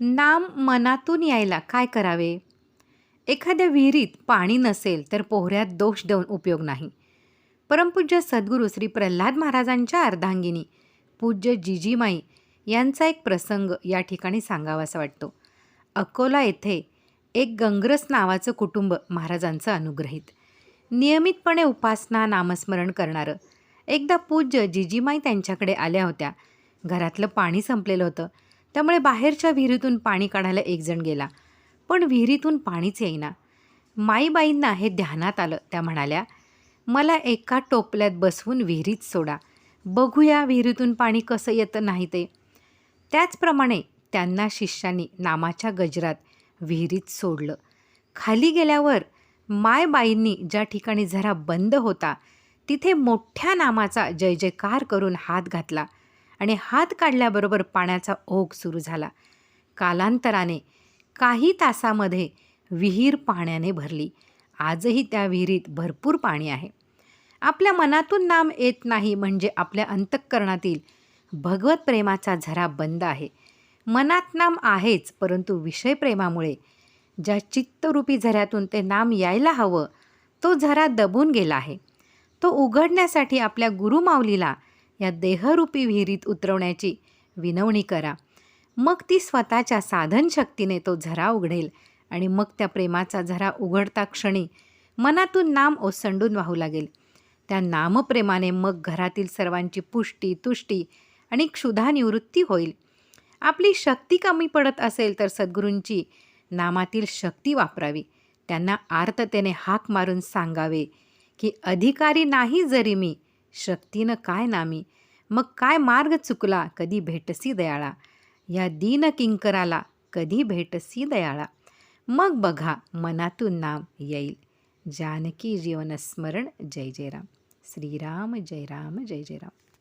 नाम मनातून यायला काय करावे? एखाद्या विहिरीत पाणी नसेल तर पोहऱ्यात दोष देऊन उपयोग नाही. परमपूज्य सद्गुरू श्री प्रल्हाद महाराजांच्या अर्धांगिनी पूज्य जिजीमाई यांचा एक प्रसंग या ठिकाणी सांगावासा वाटतो. अकोला येथे एक गंग्रस नावाचं कुटुंब महाराजांचं अनुग्रहित. नियमितपणे उपासना नामस्मरण करणारं एकदा पूज्य जिजीमाई त्यांच्याकडे आल्या होत्या. घरातलं पाणी संपलेलं होतं. त्यामुळे बाहेरच्या विहिरीतून पाणी काढायला एकजण गेला. पण विहिरीतून पाणीच येईना. माईबाईंना हे ध्यानात आलं. त्या म्हणाल्या मला एका टोपल्यात बसवून विहिरीत सोडा. बघूया विहिरीतून पाणी कसं येतं नाही ते. त्याचप्रमाणे त्यांना शिष्यांनी नामाच्या गजरात विहिरीत सोडलं. खाली गेल्यावर मायबाईंनी ज्या ठिकाणी झरा बंद होता तिथे मोठ्या नामाचा जय जयकार करून हात घातला. आणि हात काढल्याबरोबर पाण्याचा ओघ सुरू झाला. कालांतराने काही तासामध्ये विहीर पाण्याने भरली. आजही त्या विहिरीत भरपूर पाणी आहे. आपल्या मनातून नाम येत नाही म्हणजे आपल्या अंतःकरणातील भगवत प्रेमाचा झरा बंद आहे. मनात नाम आहेच परंतु विषय प्रेमामुळे ज्या चित्तरूपी झऱ्यातून ते नाम यायला हवं तो झरा दबून गेला आहे. तो उघडण्यासाठी आपल्या गुरुमाऊलीला या देहरूपी विहिरीत उतरवण्याची विनवणी करा. मग ती स्वतःच्या साधनशक्तीने तो झरा उघडेल आणि मग त्या प्रेमाचा झरा उघडता क्षणी मनातून नाम ओसंडून वाहू लागेल. त्या नामप्रेमाने मग घरातील सर्वांची पुष्टी तुष्टी आणि क्षुधा निवृत्ती होईल. आपली शक्ती कमी पडत असेल तर सद्गुरूंची नामातील शक्ती वापरावी. त्यांना आर्ततेने हाक मारून सांगावे की अधिकारी नाही जरी मी शक्तीनं काय नामी? मग काय मार्ग चुकला कधी भेटसी दयाळा? या दीन किंकराला कधी भेटसी दयाळा? मग बघा मनातून नाम येईल. जानकी जीवनस्मरण जय जय राम श्रीराम जय राम जय जय राम